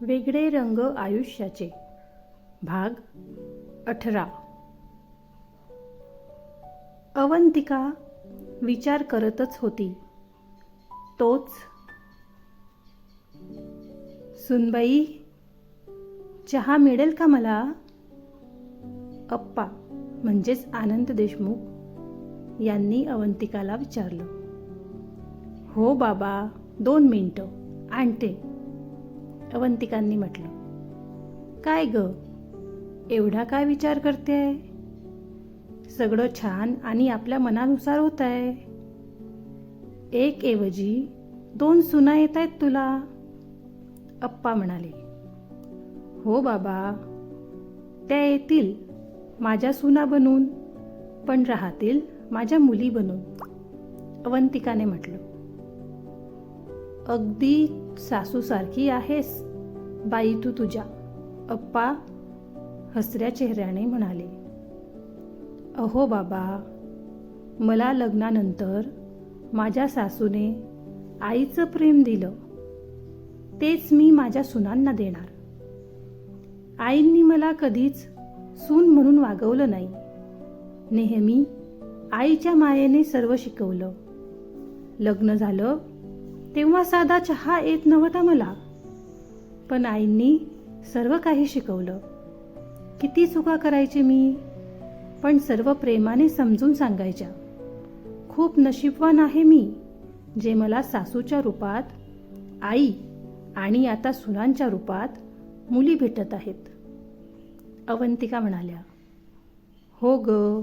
वेगळे रंग आयुष्याचे. भाग अठरा. अवंतिका विचार करतच होती. तोच सुनबाई चहा मिळेल का मला? अप्पा म्हणजेच आनंद देशमुख यांनी अवंतिकाला विचारलं. हो बाबा दोन मिनटं आणते. अवंतिकांनी म्हटलं काय ग? एवढा काय विचार करते सगळं छान आणि आपल्या मनानुसार होत आहे एक ऐवजी दोन सुना येत आहेत तुला. अप्पा म्हणाले हो बाबा त्या येतील माझ्या सुना बनून पण राहतील माझ्या मुली बनून. अवंतिकाने म्हटलं अगदी सासूसारखी आहेस. बाई तू तुझ्या अप्पा हसऱ्या चेहऱ्याने म्हणाले अहो बाबा मला लग्नानंतर माझ्या सासूने आईचं प्रेम दिलं. तेच मी माझ्या सुनांना देणार. आईंनी मला कधीच सून म्हणून वागवलं नाही. नेहमी आईच्या मायेने सर्व शिकवलं. लग्न झालं तेव्हा साधा चहा येत नव्हता मला. पण आईंनी सर्व काही शिकवलं. किती चुका करायचे मी पण सर्व प्रेमाने समजून सांगायच्या. खूप नशीबवान आहे मी जे मला सासूच्या रूपात आई आणि आता सुनांच्या रूपात मुली भेटत आहेत. अवंतिका म्हणाल्या हो ग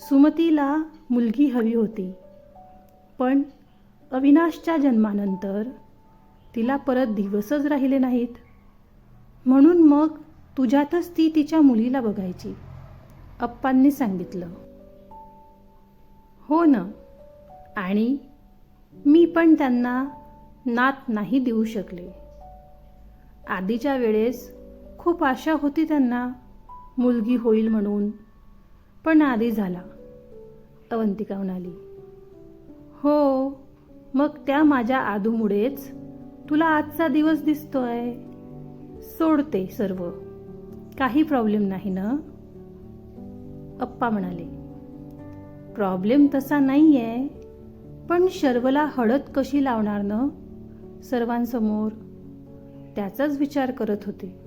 सुमतीला मुलगी हवी होती. पण अविनाशच्या जन्मानंतर तिला परत दिवसच राहिले नाहीत. म्हणून मग तुझ्यातच ती तिच्या मुलीला बघायची. अप्पांनी सांगितलं. हो ना. आणि मी पण त्यांना नात नाही देऊ शकले. आधीच्या वेळेस खूप आशा होती त्यांना मुलगी होईल म्हणून. पण आधी झाला. अवंतिका म्हणाली. हो मग त्या माझ्या आदूमुळेच तुला आजचा दिवस दिसतोय. सोडते सर्व. काही प्रॉब्लेम नाही ना? अप्पा म्हणाले. प्रॉब्लेम तसा नाही आहे पण शर्वला हळद कशी लावणार न? सर्वांसमोर. त्याचाच विचार करत होते.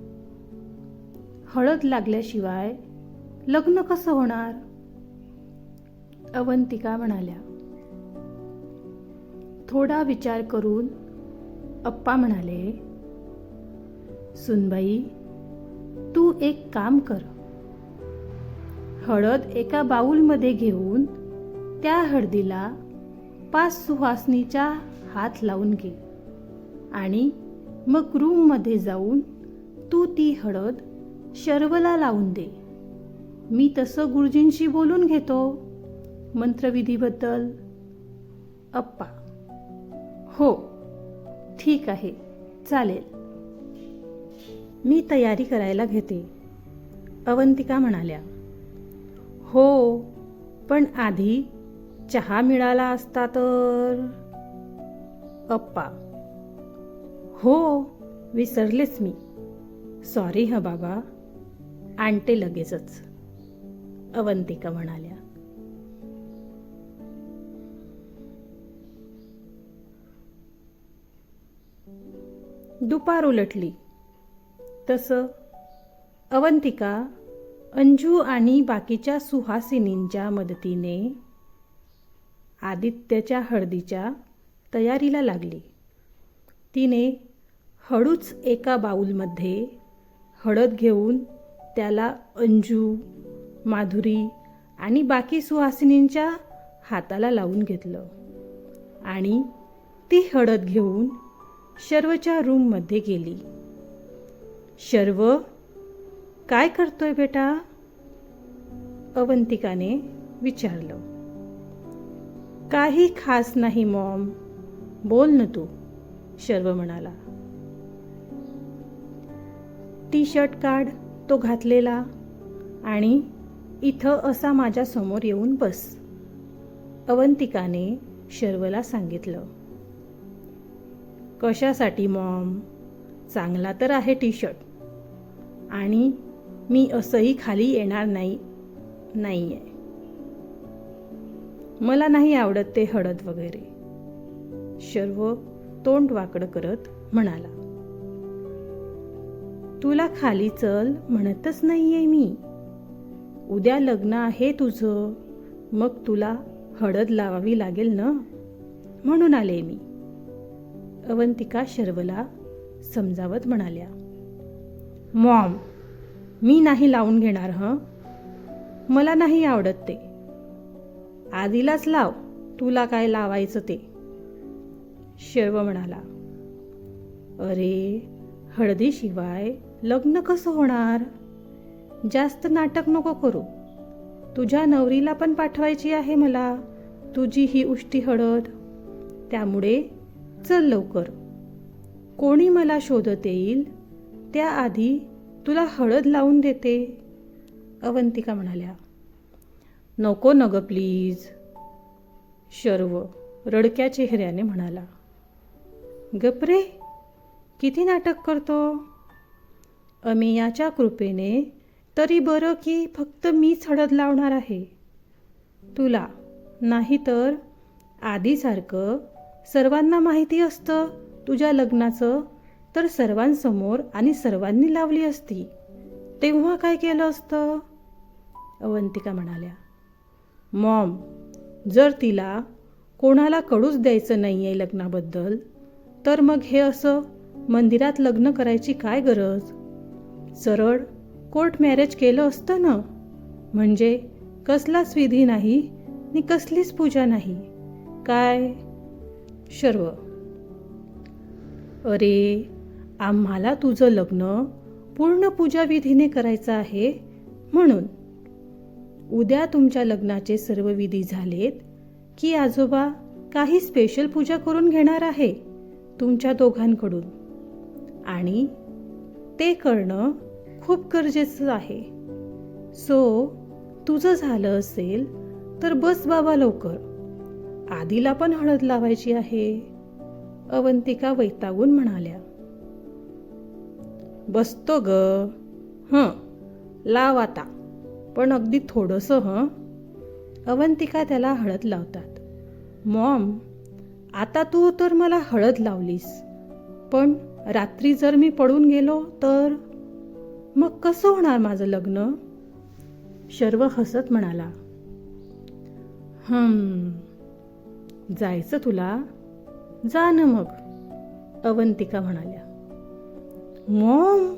हळद लागल्याशिवाय लग्न कसं होणार? अवंतिका म्हणाल्या. थोडा विचार करून अप्पा म्हणाले सुनबाई तू एक काम कर. हळद एका बाऊलमध्ये घेऊन त्या हळदीला पाच सुहासनीच्या हात लावून घे आणि मग रूममध्ये जाऊन तू ती हळद शर्वला लावून दे. मी तसं गुरुजींशी बोलून घेतो. मंत्रविधीबद्दल अप्पा. हो ठीक आहे चालेल. मी तयारी करायला घेते. अवंतिका म्हणाल्या हो पण आधी चहा मिळाला असता तर? अप्पा. हो विसरलेच मी. सॉरी ह बाबा. आणते लगेचच. अवंतिका म्हणाल्या दुपार उलटली. तसं अवंतिका अंजू आणि बाकीच्या सुहासिनींच्या मदतीने आदित्यच्या हळदीच्या तयारीला लागली. तिने हळूच एका बाऊलमध्ये हळद घेऊन त्याला अंजू माधुरी आणि बाकी सुहासिनींच्या हाताला लावून घेतलं आणि ती हळद घेऊन शर्वच्या रूममध्ये गेली. शर्व काय करतोय बेटा? अवंतिकाने विचारलं. काही खास नाही मॉम. बोल न तू शर्व म्हणाला. टी शर्ट काढ तो घातलेला. आणि इथं असा माझ्यासमोर येऊन बस अवंतिकाने शर्वला सांगितलं. कशासाठी मॉम? चांगला तर आहे टी शर्ट आणि मी असंही खाली येणार नाही नाही आहे मला नाही आवडत ते हळद वगैरे. शर्व तोंड वाकडं करत म्हणाला. तुला खाली चल म्हणतच नाहीये मी. उद्या लग्न आहे तुझं मग तुला हळद लावावी लागेल ना? म्हणून आले मी. अवंतिका शर्वला समजावत म्हणाल्या मॉम मी नाही लावून घेणार हं? मला नाही आवडत ते. आधीलाच लाव तुला काय लावायचं ते. शर्व म्हणाला अरे हळदीशिवाय लग्न कसं होणार? जास्त नाटक नको करू. तुझ्या नवरीला पण पाठवायची आहे मला तुझी ही उष्टी हळद. त्यामुळे चल लवकर. कोणी मला शोधत येईल त्याआधी तुला हळद लावून देते. अवंतिका म्हणाल्या नको न ग प्लीज. शर्व रडक्या चेहऱ्याने म्हणाला गपरे किती नाटक करतो? अमियाच्या कृपेने तरी बरं की फक्त मीच हळद लावणार आहे. तुला नाहीतर आधीसारखं सर्वांना माहिती असतं तुझ्या लग्नाचं तर सर्वांसमोर आणि सर्वांनी लावली असती. तेव्हा काय केलं असतं? अवंतिका म्हणाल्या मॉम जर तिला कोणाला कळूच द्यायचं नाही आहे लग्नाबद्दल तर मग हे असं मंदिरात लग्न करायची काय गरज? सरळ कोर्ट मॅरेज केलं असतं ना? म्हणजे कसलाच विधी नाही आणि कसलीच पूजा नाही. काय शर्व अरे आम्हाला तुझं लग्न पूर्ण पूजाविधीने करायचं आहे म्हणून. उद्या तुमच्या लग्नाचे सर्व विधी झालेत की आजोबा काही स्पेशल पूजा करून घेणार आहे तुमच्या दोघांकडून. आणि ते करणं खूप गरजेचं आहे. सो तुझं झालं असेल तर बस बाबा लवकर. आधीला पण हळद लावायची आहे. अवंतिका वैतागून म्हणाल्या बसतो ग. हं लाव आता. पण अगदी थोडंसं हं. अवंतिका त्याला हळद लावतात. मॉम आता तू तर मला हळद लावलीस. पण रात्री जर मी पडून गेलो तर? मग कसं होणार माझं लग्न? शर्व हसत म्हणाला हम्म जायचं तुला? जा ना मग अवंतिका म्हणाल्या. मॉम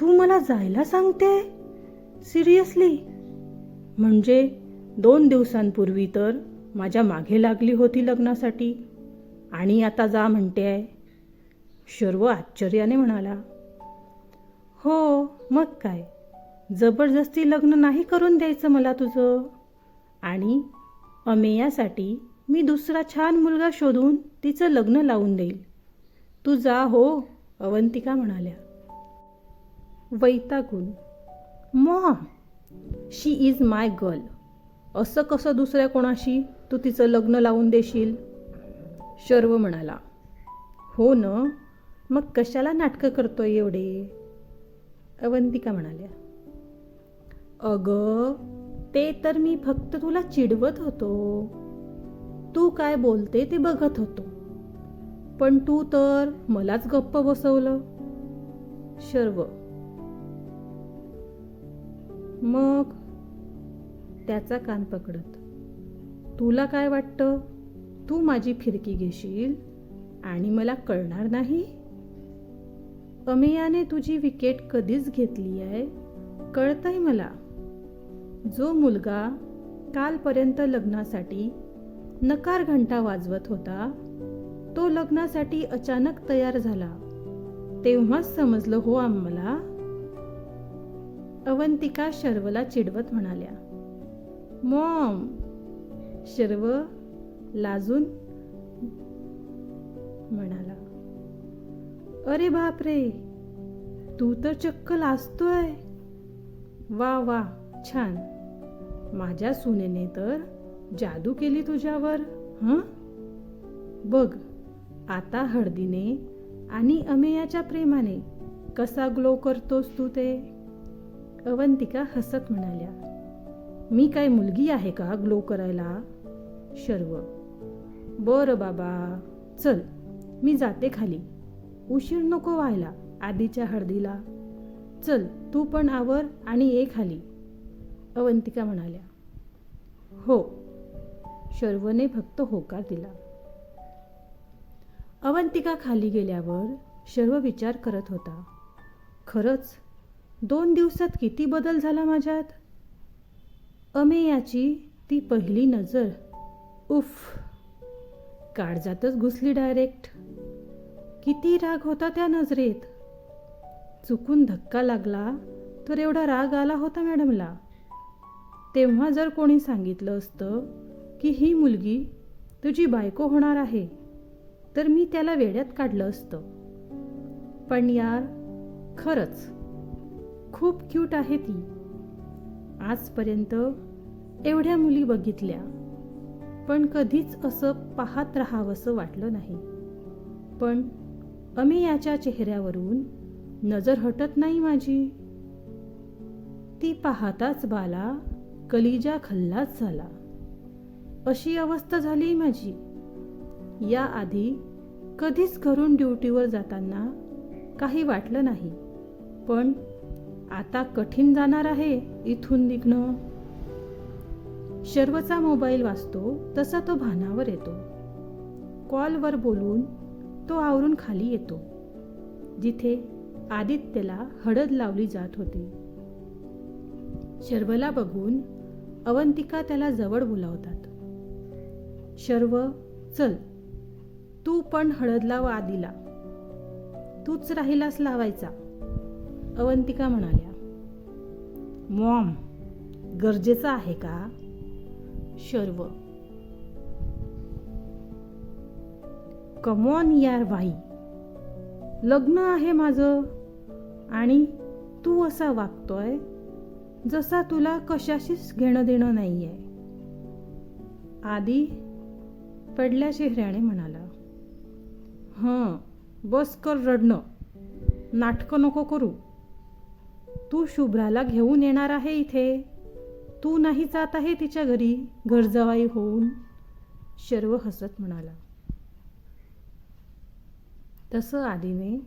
तू मला जायला सांगते? सिरियसली? म्हणजे दोन दिवसांपूर्वी तर माझ्या मागे लागली होती लग्नासाठी. आणि आता जा म्हणते. आहे शर्व आश्चर्याने म्हणाला. हो मग काय? जबरदस्ती लग्न नाही करून द्यायचं मला तुझं? आणि अमेयासाठी मी दुसरा छान मुलगा शोधून तिचं लग्न लावून देईल. तू जा हो अवंतिका म्हणाल्या. वैतागून mom she is my girl असं कसं दुसऱ्या कोणाशी तू तिचं लग्न लावून देशील? शर्व म्हणाला. हो न मग कशाला नाटकं करतोय एवढे? अवंतिका म्हणाल्या. अगं ते तर मी फक्त तुला चिडवत होतो. तू काय बोलते ते बघत होतो. पण तू तर मलाच गप्प बसवलं. शर्व. मग? त्याचा कान पकडत. तुला काय वाटतं? तू माझी फिरकी घेशील आणि मला कळणार नाही? अमेयाने तुझी विकेट कधीच घेतली आहे? कळतंय मला. जो मुलगा कालपर्यंत लग्नासाठी नकार घंटा वाजवत होता. तो लग्नासाठी अचानक तयार झाला. तेव्हाच समजलं हो आम्हाला. अवंतिका शर्वला चिडवत म्हणाल्या मॉम. शर्व लाजून म्हणाला अरे बापरे तू तर चक्क लाजतोय. वा वा छान. माझ्या सुनेने तर जादू केली तुझ्यावर हं? बघ आता हळदीने आणि अमेयाच्या प्रेमाने कसा ग्लो करतोस तू ते? अवंतिका हसत म्हणाल्या मी काय मुलगी आहे का ग्लो करायला? शर्व बरं बाबा चल मी जाते खाली. उशीर नको व्हायला आधीच्या हळदीला. चल तू पण आवर आणि ये खाली. अवंतिका म्हणाल्या हो शर्वने फक्त होकार दिला. अवंतिका खाली गेल्यावर शर्व विचार करत होता खरंच दोन दिवसात किती बदल झाला माझ्यात? अमेयाची ती पहिली नजर उफ काळजातच घुसली डायरेक्ट किती राग होता त्या नजरेत. चुकून धक्का लागला तर एवढा राग आला होता मॅडमला. तेव्हा जर कोणी सांगितलं असतं की ही मुलगी तुझी बायको होणार आहे. तर मी त्याला वेड्यात काढलं असतं. पण यार खरंच. खूप क्यूट आहे ती. आजपर्यंत एवढ्या मुली बघितल्या. पण कधीच असं पाहत राहावंसं वाटलं नाही. पण अमेयाच्या चेहऱ्यावरून नजर हटत नाही माझी. ती पाहताच बाला कलिजा खल्लाच झाला. अशी अवस्था झाली माझी. याआधी कधीच घरून ड्युटीवर जाताना काही वाटलं नाही. पण आता कठीण जाणार आहे इथून निघणं. शर्वचा मोबाईल वाचतो तसा तो भानावर येतो. कॉलवर बोलून तो आवरून खाली येतो. जिथे आदित्यला हळद लावली जात होती. शर्वला बघून अवंतिका त्याला जवळ बोलावतात. शर्व चल. तू पण हळद लाव आदिला तूच राहिलास लावायचा. अवंतिका म्हणाल्या. मॉम गरजेचं आहे का? शर्व. कमॉन यार भाई लग्न आहे माझं. आणि तू असा वागतोय जसा तुला कशाशीच घेणं देणं नाही आहे आधी पडल्या चेहऱ्याने म्हणाला हं बस कर रडणं नाटकं नको करू. तू शुभ्राला घेऊन येणार आहे इथे. तू नाही जात आहे तिच्या घरी घरजवाई होऊन. शर्व हसत म्हणाला. तसं आधीने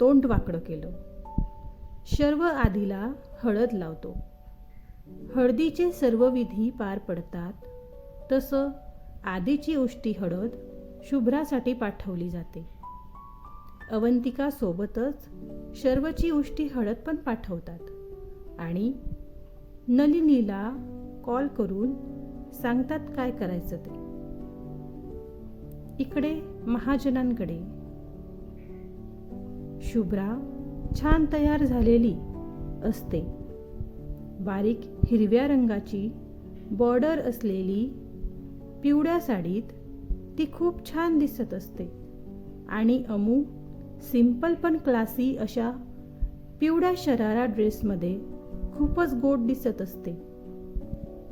तोंड वाकडं केलं. शर्व आधीला हळद लावतो. हळदीचे सर्व विधी पार पडतात. तसं आधीची उष्टी हळद शुभ्रासाठी पाठवली जाते. अवंतिका सोबतच शर्वची उष्टी हळद पण पाठवतात. आणि नलिनीला कॉल करून सांगतात काय करायचं ते. इकडे महाजनांकडे. शुभ्रा छान तयार झालेली असते. बारीक हिरव्या रंगाची बॉर्डर असलेली पिवळ्या साडीत ती खूप छान दिसत असते. आणि अमू सिंपल पण क्लासी अशा पिवळ्या शरारा ड्रेसमध्ये खूपच गोड दिसत असते.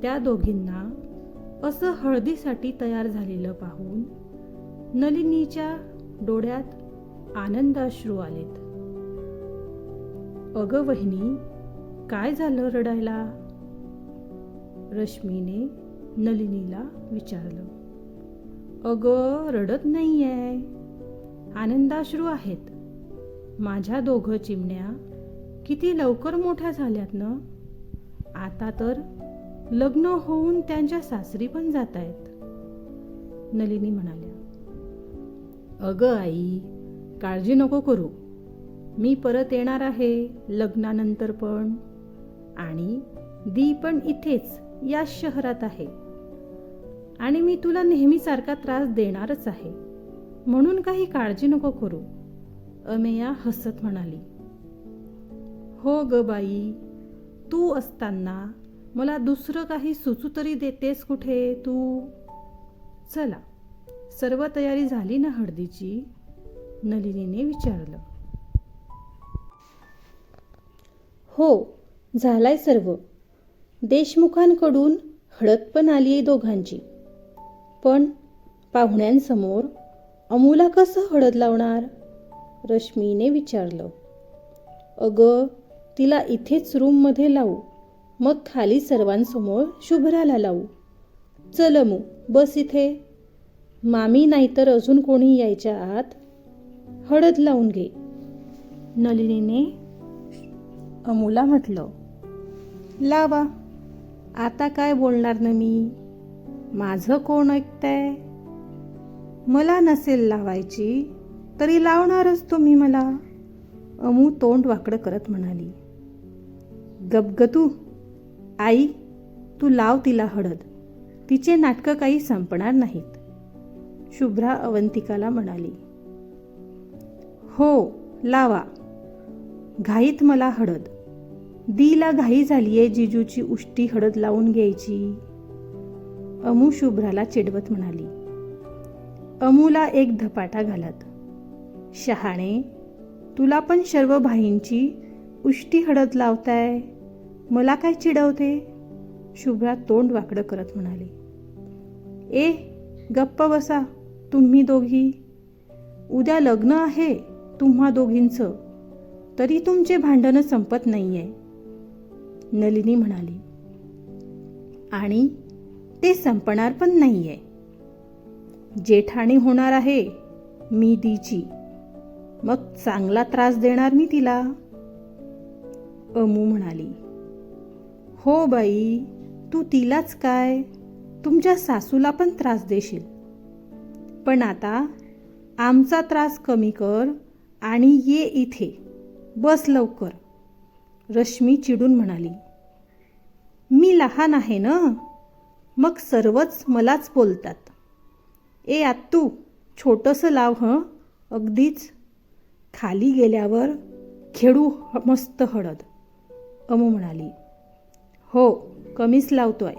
त्या दोघींना असं हळदीसाठी तयार झालेलं पाहून नलिनीच्या डोळ्यात आनंदाश्रू आलेत. अगं वहिनी काय झालं रडायला? रश्मीने नलिनीला विचारलं अगं रडत नाही आहे आनंदाश्रू आहेत. माझ्या दोघं चिमण्या किती लवकर मोठ्या झाल्यात ना? आता तर लग्न होऊन त्यांच्या सासरी पण जात आहेत नलिनी म्हणाल्या अगं आई काळजी नको करू. मी परत येणार आहे लग्नानंतर पण. आणि दी पण इथेच या शहरात आहे. आणि मी तुला नेहमीसारखा त्रास देणारच आहे. म्हणून काही काळजी नको करू. अमेया हसत म्हणाली. हो ग बाई तू असताना मला दुसरं काही सुचू तरी देतेस कुठे तू? चला सर्व तयारी झाली ना हळदीची? नलिनीने विचारलं. हो झालाय सर्व. देशमुखांकडून हळद पण आली आहे दोघांची. पण पाहुण्यांसमोर अमूला कसं हळद लावणार? रश्मीने विचारलं. अगं तिला इथेच रूममध्ये लावू. मग खाली सर्वांसमोर शुभ्राला लावू. चल अमू बस इथे. मामी नाहीतर अजून कोणी यायच्या आत हळद लावून घे. नलिनीने अमूला म्हटलं लावा. आता काय बोलणार ना मी? माझं कोण ऐकतंय? मला नसेल लावायची तरी लावणारच तुम्ही मला अमू तोंड वाकडं करत म्हणाली. गबगतू आई तू लाव तिला हळद. तिचे नाटकं काही संपणार नाहीत. शुभ्रा अवंतिकाला म्हणाली. हो लावा. घाईत मला हळद. दीला घाई झालीये जिजूची उष्टी हळद लावून घ्यायची. अमू शुभ्राला चिडवत म्हणाली अमूला एक धपाटा घालत. शहाणे तुला पण सर्व भाईंची उष्टी हळद लावताय. मला काय चिडवते? शुभ्रा तोंड वाकडं करत म्हणाली ए गप्प बसा तुम्ही दोघी. उद्या लग्न आहे तुम्हा दोघींचं. तरी तुमचे भांडणं संपत नाही आहे नलिनी म्हणाली आणि ते संपणार पण नाहीये. जेठाणी होणार आहे मी दीची मग चांगला त्रास देणार मी तिला. अमू म्हणाली हो बाई तू तिलाच काय? तुमच्या सासूला पण त्रास देशील. पण आता आमचा त्रास कमी कर आणि ये इथे. बस लवकर. रश्मी चिडून म्हणाली मी लहान आहे ना? मग सर्वच मलाच बोलतात. ए आत्तू छोटंसं लाव हं? अगदीच. खाली गेल्यावर खेडू मस्त हळद. अमू म्हणाली हो कमीच लावतोय.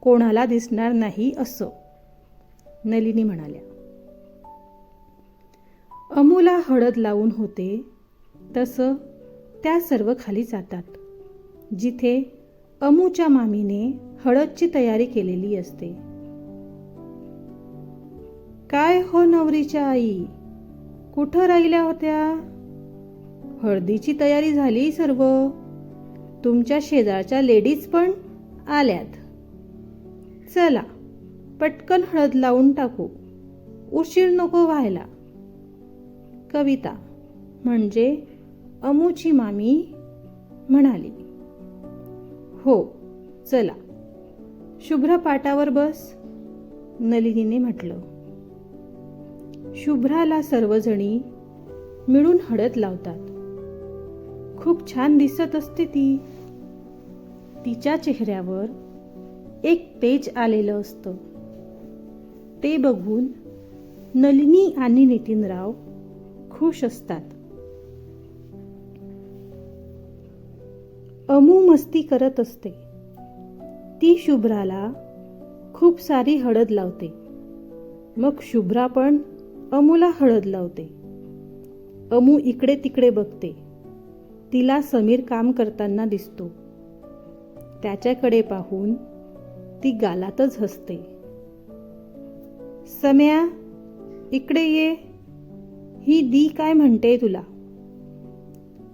कोणाला दिसणार नाही असं. नलिनी म्हणाल्या अमूला हळद लावून होते तसं त्या सर्व खाली जातात. जिथे अमूच्या मामीने हळदची तयारी केलेली असते. काय हो नवरीच्या आई? कुठं राहिल्या होत्या? हळदीची तयारी झाली सर्व. तुमच्या शेजारच्या लेडीज पण आल्यात. चला पटकन हळद लावून टाकू. उशीर नको व्हायला. कविता म्हणजे अमूची मामी म्हणाली. हो चला. शुभ्र पाटावर बस नलिनीने म्हटलं. शुभ्राला सर्वजणी मिळून हळद लावतात. खूप छान दिसत असते ती. तिच्या चेहऱ्यावर एक तेज आलेलं असतं. ते बघून नलिनी आणि नितीनराव खुश असतात. अमू मस्ती करत असते. ती शुभ्राला खूप सारी हळद लावते. मग शुभ्रा पण अमूला हळद लावते. अमू इकडे तिकडे बघते. तिला समीर काम करताना दिसतो. त्याच्याकडे पाहून ती गालातच हसते. सम्या इकडे ये. ही दी काय म्हणते तुला?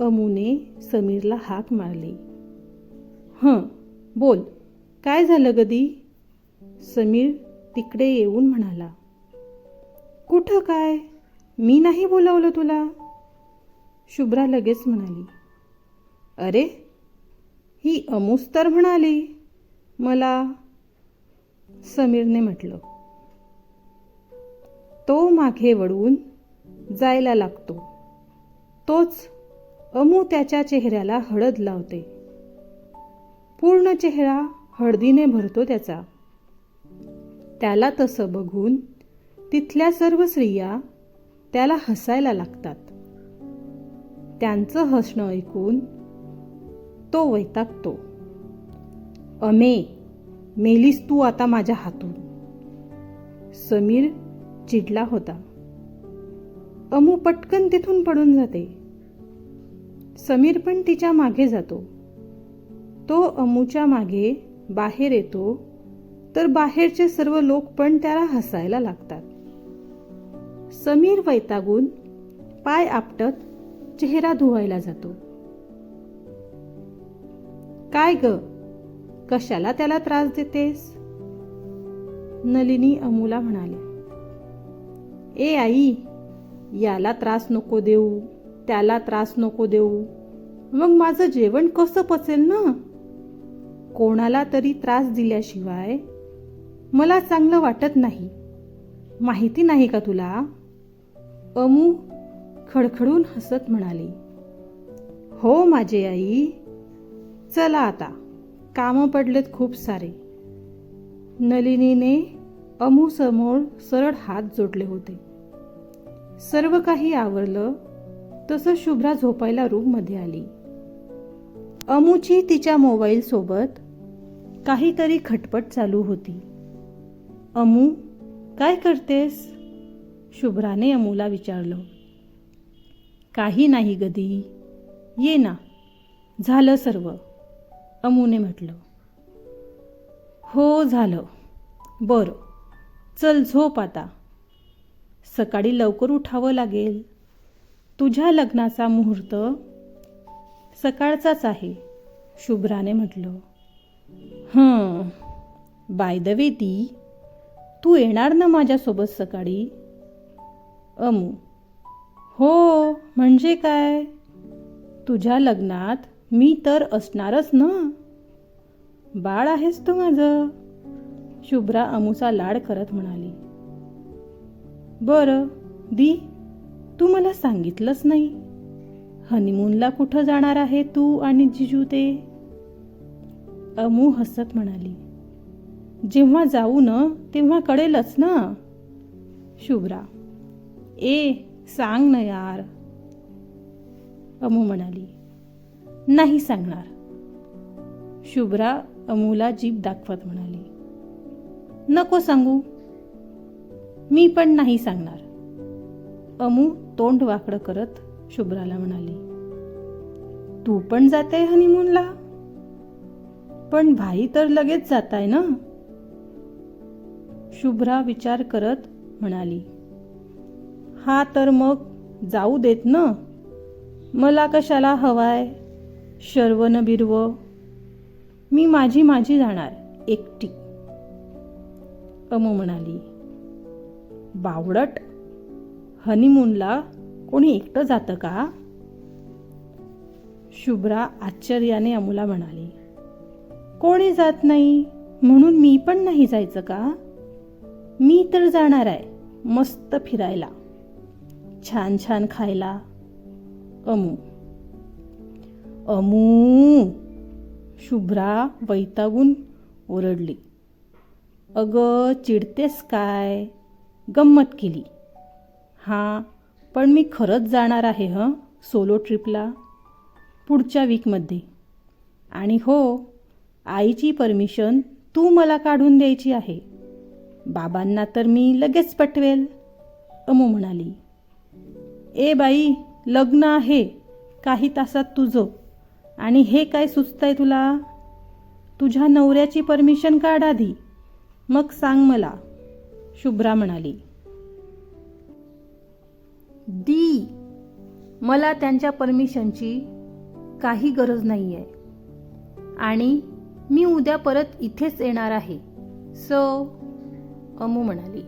अमूने समीरला हाक मारली. हं बोल. काय झालं गदी? समीर तिकडे येऊन म्हणाला. कुठं काय? मी नाही बोलावलं तुला? शुभ्रा लगेच म्हणाली. अरे ही अमूस तर म्हणाली. मला? समीरने म्हटलं. तो मागे वळून जायला लागतो. तोच अमू त्याच्या चेहऱ्याला हळद लावते. पूर्ण चेहरा हळदीने भरतो त्याचा. त्याला तसं बघून तिथल्या सर्व स्त्रिया त्याला हसायला लागतात. त्यांचं हसणं ऐकून तो वैतागतो. अमे मेलीस तू आता माझ्या हातून. समीर चिडला होता. अमू पटकन तिथून पडून जाते. समीर पण तिच्यामागे जातो. तो अमूच्या मागे बाहेर येतो तर बाहेरचे सर्व लोक पण त्याला हसायला लागतात. समीर वैतागून पाय आपटत चेहरा धुवायला जातो. काय ग? कशाला त्याला त्रास देतेस? नलिनी अमूला म्हणाले. ए आई याला त्रास नको देऊ त्याला त्रास नको देऊ. मग माझं जेवण कसं पचेल ना? कोणाला तरी त्रास दिल्याशिवाय मला चांगलं वाटत नाही. माहिती नाही का तुला? अमू खडखडून हसत म्हणाली. हो माझे आई चला आता. कामं पडलेत खूप सारे. नलिनीने अमूसमोर सरळ हात जोडले होते. सर्व काही आवरलं तसं शुभ्रा झोपायला रूममध्ये आली. अमूची तिच्या मोबाईलसोबत काहीतरी खटपट चालू होती. अमू काय करतेस? शुभ्राने अमूला विचारलं. काही नाही गदी. ये ना. झालं सर्व अमूने म्हटलं. हो झालं. बरं. चल झोप आता. सकाळी लवकर उठावं लागेल. तुझ्या लग्नाचा मुहूर्त सकाळचाच आहे शुभ्राने म्हटलं. हं. बाय द वे ती. तू येणार ना माझ्यासोबत सकाळी? अमू. हो म्हणजे काय? तुझ्या लग्नात मी तर असणारच ना? बाळ आहेस तू माझं. शुभ्रा अमूचा लाड करत म्हणाली. बरं दी तू मला सांगितलंच नाही. हनीमूनला कुठं जाणार आहे तू आणि जिजू ते? अमू हसत म्हणाली. जेव्हा जाऊ न तेव्हा कळेलच ना? शुभ्रा. ए सांग ना यार. अमू म्हणाली. नाही सांगणार. शुभ्रा अमूला जीभ दाखवत म्हणाली. नको सांगू. मी पण नाही सांगणार. अमू तोंड वाकडं करत शुभ्राला म्हणाली. तू पण जाते हनीमूनला पण भाई तर लगेच जात आहे ना? शुभ्रा विचार करत म्हणाली हा तर मग जाऊ देत ना? मला कशाला हवाय? शर्वन बिरव. मी माझी माझी जाणार एकटी. अमू म्हणाली बावडट? हनीमूनला कोणी एकटं जातं का? शुभ्रा आश्चर्याने अमूला म्हणाली कोणी जात नाही म्हणून मी पण नाही जायचं का? मी तर जाणार आहे मस्त फिरायला. छान छान खायला. अमू. अमू. शुभ्रा वैतागून ओरडली. अगं चिडतेस काय? गंमत केली. हां पण मी खरंच जाणार आहे हं सोलो ट्रिपला? पुढच्या वीकमध्ये आणि हो आईची परमिशन तू मला काढून द्यायची आहे. बाबांना तर मी लगेच पटवेल. अमू म्हणाली. ए बाई लग्न आहे. काही तासात तुझं. आणि हे काय सुचतंय तुला? तुझ्या नवऱ्याची परमिशन काढ आधी. मग सांग मला. शुभ्रा म्हणाली. दी मला त्यांच्या परमिशनची काही गरज नाही आहे आणि मी उद्या परत इथेच येणार आहे. सो अमू म्हणाली.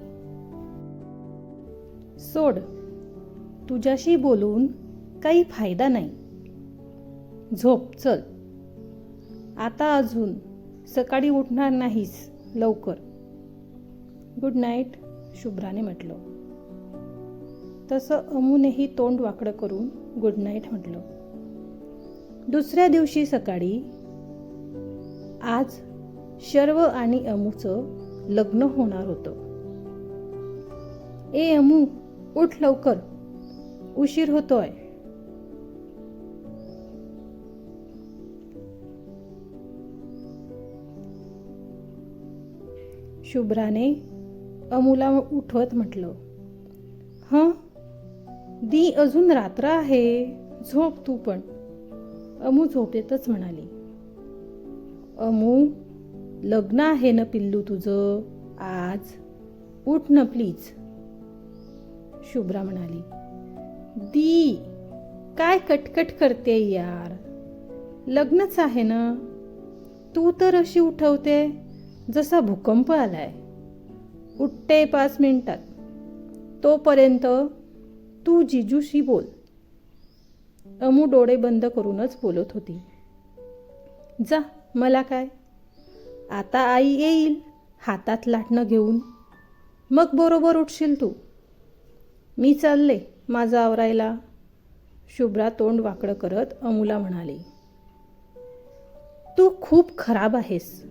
सोड. तुझ्याशी बोलून काही फायदा नाही. झोप चल. आता अजून सकाळी उठणार नाहीस लवकर. गुड नाईट शुभ्राने म्हटलं. तसं अमूनेही तोंड वाकडं करून गुड नाईट म्हटलं. दुसऱ्या दिवशी सकाळी आज शर्व आणि अमूचं लग्न होणार होतं. ए अमू उठ लवकर. उशीर होतोय. शुभ्राने अमूला उठवत म्हटलं हं दी अजून रात्र आहे झोप तू पण. अमू झोपेतच म्हणाली अमू लग्न आहे ना पिल्लू तुझं? आज? उठ ना प्लीज शुभ्रा म्हणाली दी काय कटकट करते यार? लग्नच आहे ना? तू तर अशी उठवते जसा भूकंप आलाय. उठते पाच मिनिटात. तोपर्यंत तू जिजूशी बोल. अमू डोळे बंद करूनच बोलत होती. जा मला काय? आता आई येईल हातात लाटणं घेऊन. मग बरोबर उठशील तू. मी चालले माझा आवरायला. शुभ्रा तोंड वाकडं करत अमूला म्हणाली तू खूप खराब आहेस.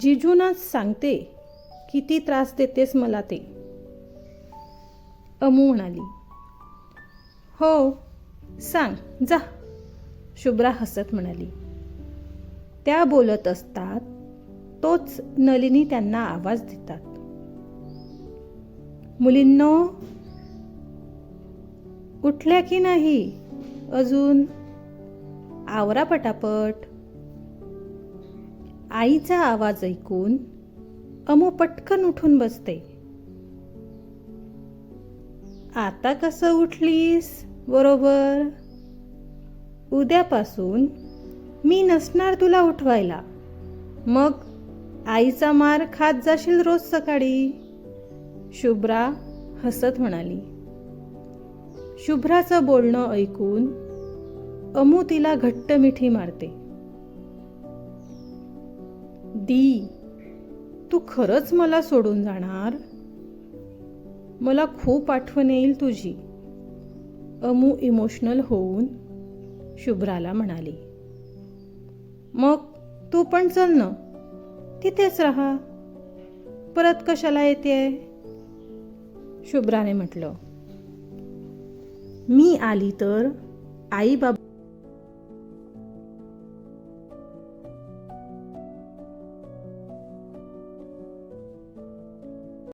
जिजूनाच सांगते किती त्रास देतेस मला ते. अमू म्हणाली हो सांग जा. शुभ्रा हसत म्हणाली त्या बोलत असतात तोच नलिनी त्यांना आवाज देतात. मुलींनो उठल्या की नाही? अजून आवरा पटापट. आईचा आवाज ऐकून अमो पटकन उठून बसते. आता कसं उठलीस? बरोबर. उद्यापासून मी नसणार तुला उठवायला. मग आईचा मार खात जाशील रोज सकाळी? शुभ्रा हसत म्हणाली. शुभ्राचं बोलणं ऐकून अमू तिला घट्ट मिठी मारते. दी तू खरंच मला सोडून जाणार? मला खूप आठवण येईल तुझी अमू इमोशनल होऊन शुभ्राला म्हणाली. मग तू पण चल ना. तिथेच राहा. परत कशाला येते शुभ्राने म्हटलं. मी आली तर आई बाबा